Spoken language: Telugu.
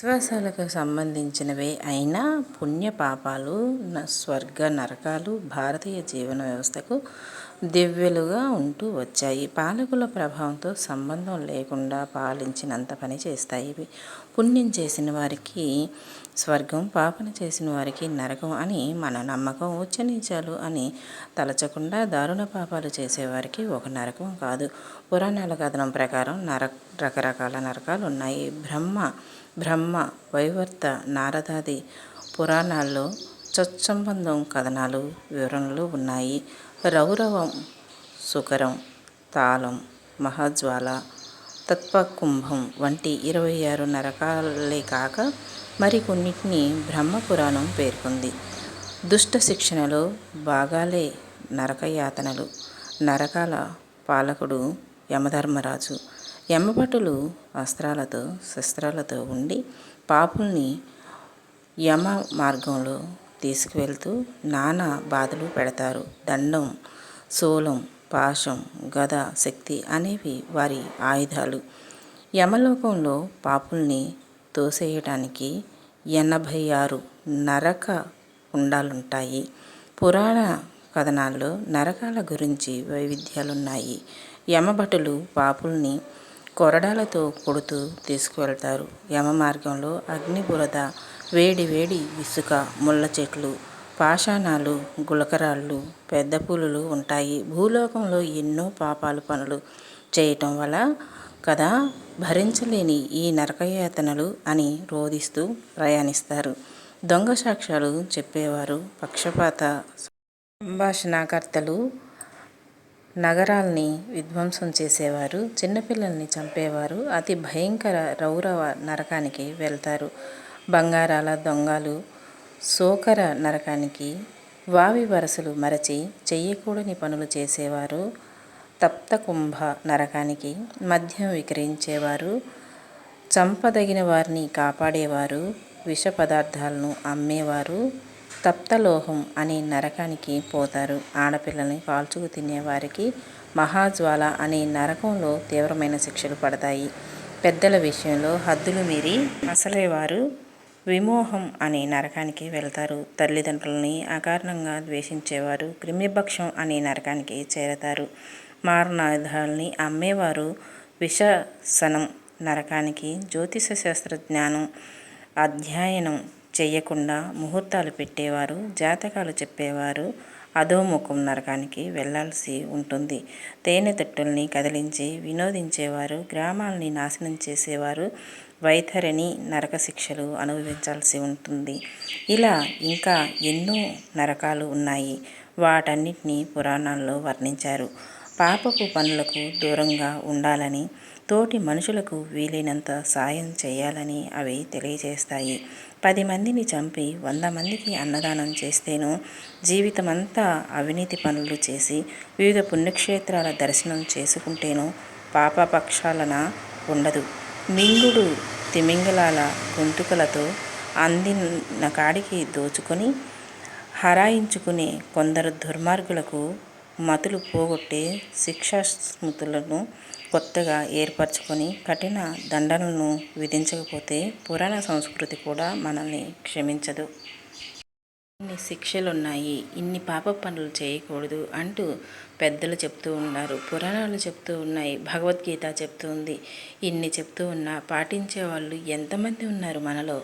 విశ్వాసాలకు సంబంధించినవే అయినా పుణ్య పాపాలు స్వర్గ నరకాలు భారతీయ జీవన వ్యవస్థకు దివ్యలుగా ఉంటూ వచ్చాయి. పాలకుల ప్రభావంతో సంబంధం లేకుండా పాలించినంత పని చేస్తాయి ఇవి. పుణ్యం చేసిన వారికి స్వర్గం పాపన చేసిన వారికి నరకం అని మన నమ్మకం ఉచ్చనీచాలు అని తలచకుండా దారుణ పాపాలు చేసేవారికి ఒక నరకం కాదు. పురాణాల కథనం ప్రకారం నర రకరకాల నరకాలు ఉన్నాయి. బ్రహ్మ బ్రహ్మ వైవర్త నారదాది పురాణాల్లో సత్సంబంధం కథనాలు వివరణలు ఉన్నాయి. రౌరవం సుకరం తాళం మహాజ్వాల తత్వకుంభం వంటి ఇరవై ఆరు నరకాలే కాక మరికొన్నిటిని బ్రహ్మపురాణం పేర్కొంది. దుష్ట శిక్షణలో భాగాలే నరకయాతనలు. నరకాల పాలకుడు యమధర్మరాజు. యమభటులు అస్త్రాలతో శస్త్రాలతో ఉండి పాపుల్ని యమ మార్గంలో తీసుకువెళ్తూ నానా బాధలు పెడతారు. దండం శూలం పాశం గద శక్తి అనేవి వారి ఆయుధాలు. యమలోకంలో పాపుల్ని తోసేయటానికి ఎనభై ఆరు నరక కుండాలుంటాయి. పురాణ కథనాల్లో నరకాల గురించి వైవిధ్యాలున్నాయి. యమభటులు పాపుల్ని కొరడాలతో కొడుతూ తీసుకువెళ్తారు. యమ మార్గంలో అగ్ని బురద వేడి వేడి ఇసుక ముళ్ళ చెట్లు పాషాణాలు గులకరాళ్ళు పెద్ద పులులు ఉంటాయి. భూలోకంలో ఎన్నో పాపాలు పనులు చేయటం వల్ల కదా భరించలేని ఈ నరకయాతనలు అని రోధిస్తూ ప్రయాణిస్తారు. దొంగ సాక్ష్యాలు చెప్పేవారు పక్షపాత సంభాషణకర్తలు నగరాల్ని విధ్వంసం చేసేవారు చిన్నపిల్లల్ని చంపేవారు అతి భయంకర రౌరవ నరకానికి వెళ్తారు. బంగారాల దొంగలు సోకర నరకానికి వావి వరసలు మరచి చెయ్యకూడని పనులు చేసేవారు. తప్తకుంభ నరకానికి మద్యం విక్రయించేవారు. చంపదగిన వారిని కాపాడేవారు. విష పదార్థాలను అమ్మేవారు. తప్తలోహం అనే నరకానికి పోతారు. ఆడపిల్లల్ని కాల్చుకు తినేవారికి మహాజ్వాల అనే నరకంలో తీవ్రమైన శిక్షలు పడతాయి. పెద్దల విషయంలో హద్దులు మీరి అసలేవారు విమోహం అనే నరకానికి వెళ్తారు. తల్లిదండ్రులని అకారణంగా ద్వేషించేవారు క్రిమిభక్షం అనే నరకానికి చేరతారు. మారణాయుధాలని అమ్మేవారు విషసనం నరకానికి జ్యోతిష శాస్త్ర జ్ఞానం అధ్యయనం చేయకుండా ముహూర్తాలు పెట్టేవారు జాతకాలు చెప్పేవారు అధోముఖం నరకానికి వెళ్ళాల్సి ఉంటుంది. తేనె తట్టుల్ని కదిలించి వినోదించేవారు గ్రామాలని నాశనం చేసేవారు వైతరిని నరక శిక్షలు అనుభవించాల్సి ఉంటుంది. ఇలా ఇంకా ఎన్నో నరకాలు ఉన్నాయి. వాటన్నిటినీ పురాణాల్లో వర్ణించారు. పాపపు పనులకు దూరంగా ఉండాలని తోటి మనుషులకు వీలైనంత సాయం చేయాలని అవి తెలియజేస్తాయి. పది మందిని చంపి వంద మందికి అన్నదానం చేస్తేనో జీవితమంతా అవినీతి పనులు చేసి వివిధ పుణ్యక్షేత్రాల దర్శనం చేసుకుంటేనో పాపపక్షాలన ఉండదు. మింగుడు తిమింగలాల గొంతుకలతో అందిన కాడికి దోచుకొని హరాయించుకునే కొందరు దుర్మార్గులకు మతులు పోగొట్టే శిక్షాస్మృతులను కొత్తగా ఏర్పరచుకొని కఠిన దండనలను విధించకపోతే పురాణ సంస్కృతి కూడా మనల్ని క్షమించదు. ఇన్ని శిక్షలున్నాయి ఇన్ని పాప పనులు చేయకూడదు అంటూ పెద్దలు చెప్తూ ఉన్నారు. పురాణాలు చెప్తూ ఉన్నాయి భగవద్గీత చెప్తుంది ఇన్ని చెప్తూ ఉన్నా పాటించే వాళ్ళు ఎంతమంది ఉన్నారు మనలో?